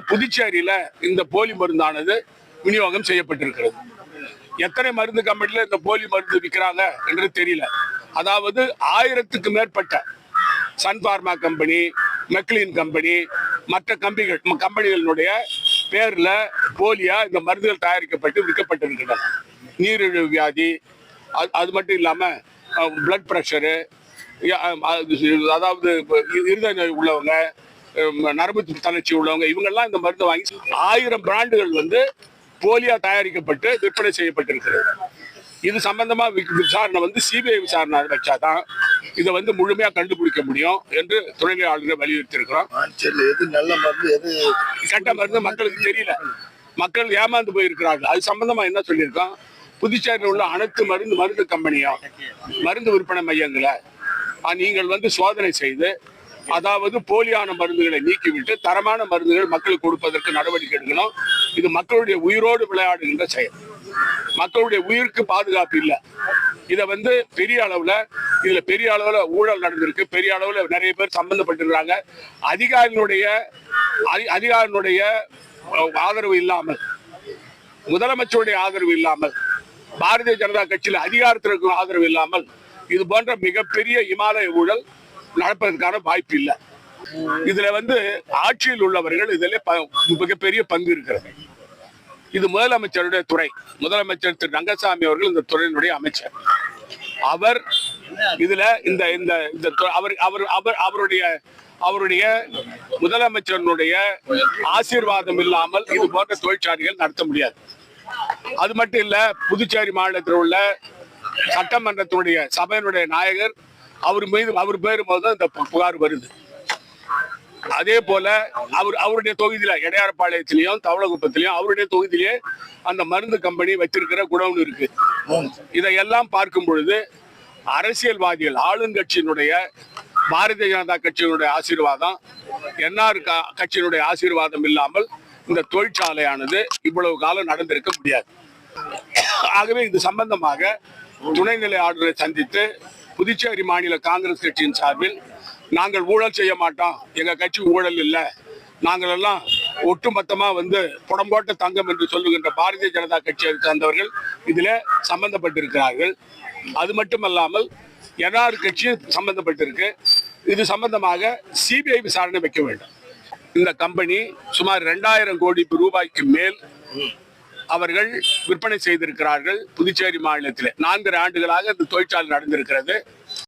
புதுச்சேரியில இந்த போலி மருந்தானது விநியோகம் செய்யப்பட்டிருக்கிறது. எத்தனை மருந்து கம்பெனில இந்த போலி மருந்து விற்கிறாங்க என்று தெரியல. அதாவது ஆயிரத்துக்கு மேற்பட்ட சன்பார்மா கம்பெனி மெக்லின் கம்பெனி மற்ற கம்பெனிகள் கம்பெனிகளினுடைய பேர்ல போலியா இந்த மருந்துகள் தயாரிக்கப்பட்டு விற்கப்பட்டிருக்கின்றன. நீரிழிவு வியாதி அது- அது மட்டும் இல்லாம பிளட் ப்ரெஷரு அதாவது இருதய நோய் உள்ளவங்க நரம்பு தளர்ச்சி உள்ளவங்க இவங்கெல்லாம் இந்த மருந்தை வாங்கி ஆயிரம் பிராண்டுகள் வந்து போலியா தயாரிக்கப்பட்டு விற்பனை செய்யப்பட்டிருக்கிறது. இது சம்பந்தமா வி- விசாரணை வந்து சிபிஐ விசாரணை வச்சாதான் இதை வந்து முழுமையா கண்டுபிடிக்க முடியும் என்று துணைநிலை ஆளுநர் வலியுறுத்தி இருக்கிறோம் எது நல்ல மருந்து எது கெட்ட மருந்து மக்களுக்கு தெரியல. மக்கள் ஏமாந்து போயிருக்கிறார்கள். அது சம்பந்தமா என்ன சொல்லியிருக்கோம்? புதுச்சேரியில் உள்ள அனைத்து மருந்து மருந்து கம்பெனியும் மருந்து விற்பனை மையங்களை நீங்கள் வந்து சோதனை செய்து அதாவது போலியான மருந்துகளை நீக்கிவிட்டு தரமான மருந்துகள் மக்களுக்கு கொடுப்பதற்கு நடவடிக்கை எடுக்கணும். இது மக்களுடைய உயிரோடு விளையாடுகின்ற செயல். மக்களுடைய உயிருக்கு பாதுகாப்பு இல்லை. இதை வந்து பெரிய அளவுல இதுல பெரிய அளவுல ஊழல் நடந்திருக்கு. பெரிய அளவுல நிறைய பேர் சம்பந்தப்பட்டிருக்காங்க அதிகாரிகளுடைய அதி- அதிகாரிகளுடைய ஆதரவு இல்லாமல் முதலமைச்சருடைய ஆதரவு இல்லாமல் பாரதிய ஜனதா கட்சியில் அதிகாரத்திற்கு ஆதரவு இல்லாமல் இது போன்ற மிகப்பெரிய இமாலய ஊழல் நடப்பதற்கான வாய்ப்பு இல்லை. இதுல வந்து ஆட்சியில் உள்ளவர்கள் இதுல மிகப்பெரிய பங்கு இருக்கிறது. இது முதலமைச்சருடைய துறை. முதலமைச்சர் திரு ரங்கசாமி அவர்கள் இந்த துறையினுடைய அமைச்சர். அவர் இதுல இந்த இந்த இந்த அவர் அவர் அவர் அவருடைய அவருடைய முதலமைச்சருடைய ஆசீர்வாதம் இல்லாமல் இது போன்ற தொழிற்சாலைகள் நடத்த முடியாது. அது மட்டும் இல்ல புதுச்சேரி மாநிலத்தில் உள்ள சட்டமன்றத்தினுடைய சபையினுடைய நாயகர் அவர் மீது அவர் பேர் தான் இந்த பு- புகார் வருது. அதே போல அவர் அவருடைய தொகுதியில இடையாரப்பாளையத்திலையும் தவளகுப்பத்திலையும் அவருடைய தொகுதியிலே அந்த மருந்து கம்பெனி வச்சிருக்கிற குடவுன் இருக்கு. இதையெல்லாம் பார்க்கும் பொழுது அரசியல்வாதிகள் ஆளுங்கட்சியினுடைய பாரதிய ஜனதா கட்சியினுடைய ஆசீர்வாதம் என்ஆர் க- கட்சியினுடைய ஆசீர்வாதம் இல்லாமல் இந்த தொழிற்சாலையானது இவ்வளவு காலம் நடந்திருக்க முடியாது. ஆகவே இது சம்பந்தமாக துணைநிலை ஆளுநரை சந்தித்து புதுச்சேரி மாநில காங்கிரஸ் கட்சியின் சார்பில் நாங்கள் ஊழல் செய்ய மாட்டோம். எங்க கட்சி ஊழல் இல்லை. நாங்கள் எல்லாம் ஒட்டுமொத்தமா வந்து புடம்போட்ட தங்கம் என்று சொல்லுகின்ற பாரதிய ஜனதா கட்சியை சார்ந்தவர்கள் இதுல சம்பந்தப்பட்டிருக்கிறார்கள். அது மட்டுமல்லாமல் என்ஆர் கட்சியும் சம்பந்தப்பட்டிருக்கு. இது சம்பந்தமாக சிபிஐ விசாரணை வைக்க வேண்டும். இந்த கம்பெனி சுமார் ரெண்டாயிரம் கோடி ரூபாய்க்கு மேல் அவர்கள் விற்பனை செய்திருக்கிறார்கள் புதுச்சேரி மாநிலத்தில். நான்கு ஆண்டுகளாக இந்த தொழிற்சாலை நடந்திருக்கிறது.